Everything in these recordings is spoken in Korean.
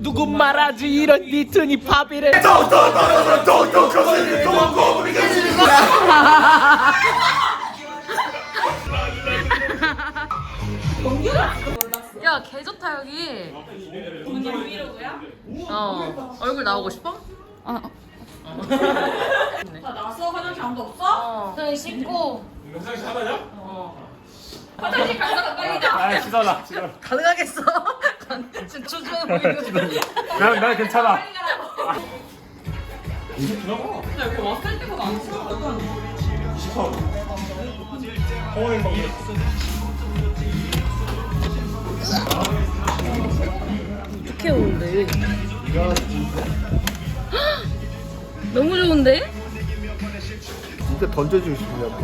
누구 말하지 이런 니트니 팝이래 야, 개 좋다 여기. 어. 얼굴 나오고 싶어? 아, 나왔어? 화장실 아무도 없어? 그냥 씻고 화장실. 아 씻어라 가능하겠어? 지금 초조해 보이는데. 난, 난 괜찮아 나 이렇게 왔을 때보다 안 싫어. 어떻게 오는데? 너무 좋은데? 진짜 던져주고 싶냐고.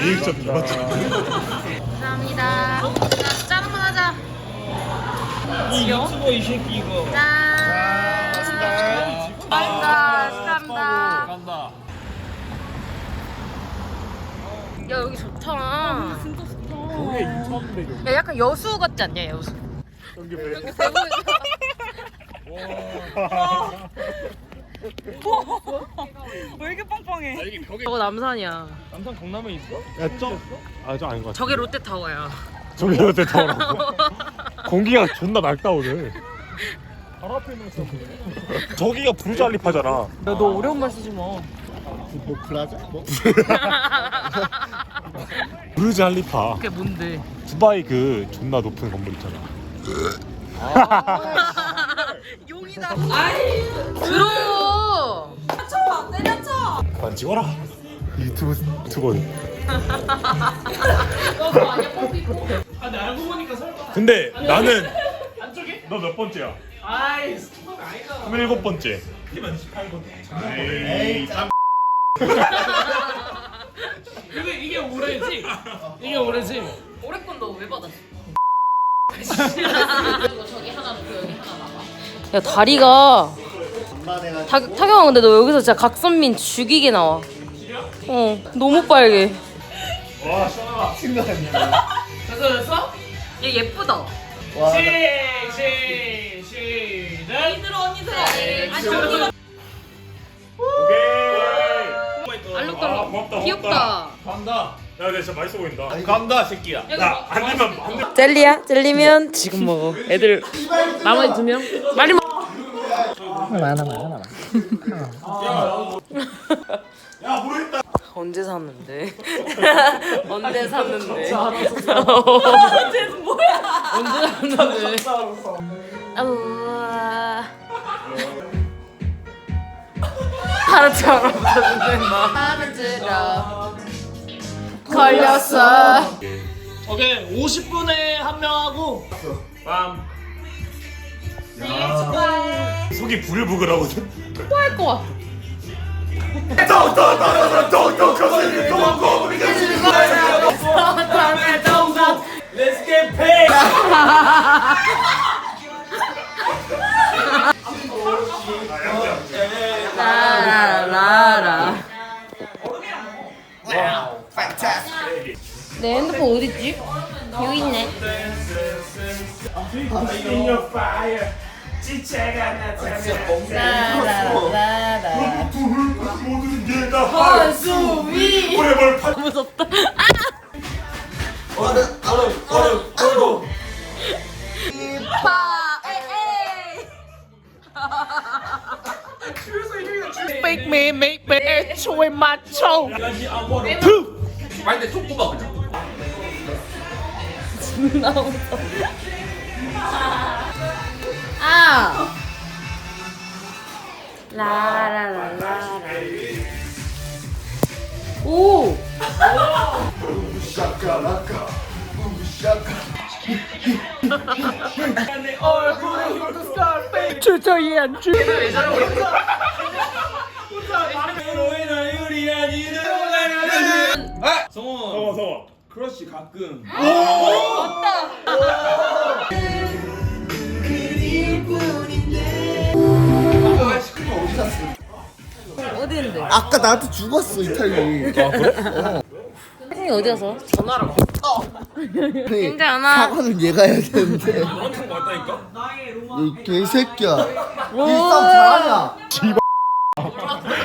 에이점 이봤죠 감사합니다. 자, 짠 한번 하자. 이 유튜버 이 새끼 이거 짠. 감사합니다. 축하합니다. 간다 야 여기 좋다. 진짜 좋다. 동네 2,100원 야 약간 여수 같지 않냐 여수? 여기 왜 여기 대구. 왜 이렇게 빵빵해? 여기 벽에 저거 남산이야. 남산 강남에 있어? 야점 아저 아닌 것 같아 저게 롯데타워야. 저기 어때 더라고 공기가 존나 맑다 오늘 바로 앞에 있는 거 저기가 부르잘리파잖아 야 너 어려운 말 쓰지 마. 뭐 플라자? 뭐? 부르잘리파 그게 뭔데? 두바이 그 존나 높은 건물 있잖아 용이다. 아이 들어. 그만 찍어라 유튜브 유튜버 아 근데 알고 보니까 설마 근데 나는 안쪽에? 너 몇 번째야? 아이 스토가 아니다 27번째 에이 참 이게 이게 올해지? 이게 올해지? 올해 건너왜 받았어? 그리고 저기 하나 놓고 여기 하나 나가. 야 다리가 타, 타경아 근데 너 여기서 진짜 각선민 죽이게 나와. 어 너무 빨개. 와 시원하다 됐어 됐어? 얘 예쁘다. 와, 나- 시, 시, 시작 언니들 언니들. 아니 언니가 오케이 알록달록. 아, 고맙다, 귀엽다. 간다 야 근데 진짜 맛있어 보인다 간다 새끼야 야안 되면 안 돼. 젤리야? 젤리면 지금 먹어. 애들 나머지 두 명? 빨리 먹. 야 모르겠다 언제 샀는데? 언제 샀는데? 쟤는 뭐야? 언제 샀는데? 된다. 하루처럼 걸렸어. 오케이 50분에 한 명하고 빰 속이 부글부글하거든 할것 같아. Let's get paid 라라라. 내 핸드폰 어딨지? 여기 있네. In your fire 지체가 나타나 라라라라. 모든 게다 한수위. 오해벌 파 무섭다. 파 에이. Make me, make me 애초에 맞춰 아. 라라라라라. 오. 샤카라카. 샤카. 주저 연주 성원 성원 크러쉬 가끔 어디 있는데? 아까 나한테 죽었어 이탈리. 혜진이 어디 가서? 전화를. 아니, 괜찮아. 사과는 얘가 해야 되는데. 너한테 맞다니까? 이 개새끼야. 일싸움 잘하냐?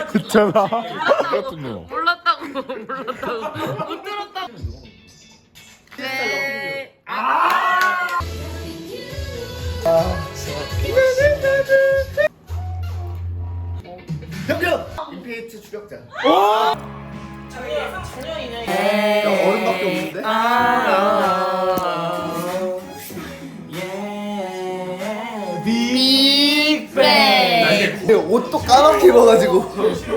그잖아 같은 놈 몰랐다고 몰랐다고 못 들었다고. 옷도 까맣게 입어가지고.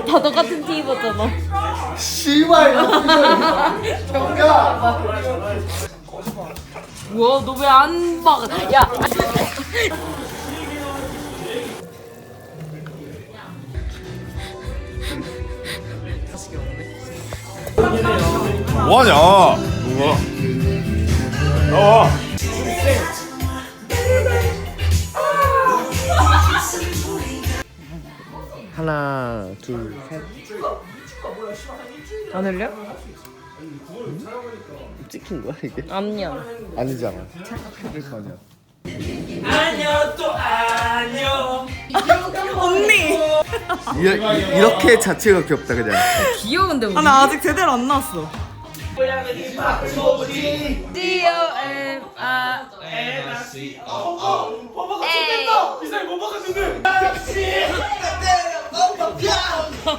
다 똑같은 티 입었잖아. 씨발, 병가! 우와 너왜 안 막? 야. 뭐하냐 누가 나와 하나, 둘, 셋. 안 흘려? 찍힌 거야, 이게? 아니야. 아니잖아. 그럴 거 아니야. 언니. 이, 이, 이렇게 자체가 귀엽다, 그냥. 귀여운데 우리. 아, 나 아직 제대로 안 나왔어. D O M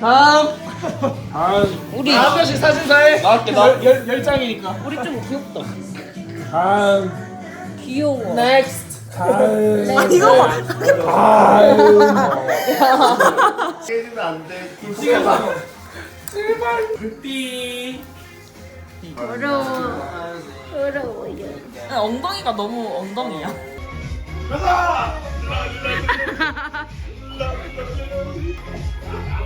다음 우리 한 명씩 사진사에 나올게 나 열, 열 장이니까 우리 좀 귀엽다. 다음 귀여워. 넥스트 다음 아, 이거 봐. 깨지면 안 돼. 삐 아, 엉덩이가 너무 엉덩이야.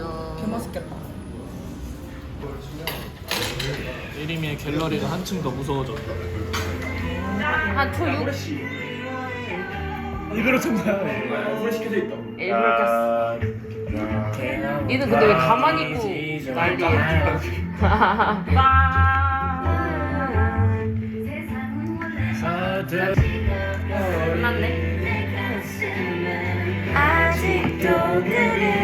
예림이의 갤러리가 한층 더 무서워졌다 한 초육 이대로 튼다 불 시켜져 있다 일부러 켰어. 얘는 근데 왜 가만히 있고 난리야? 끝났네. 아직도 그래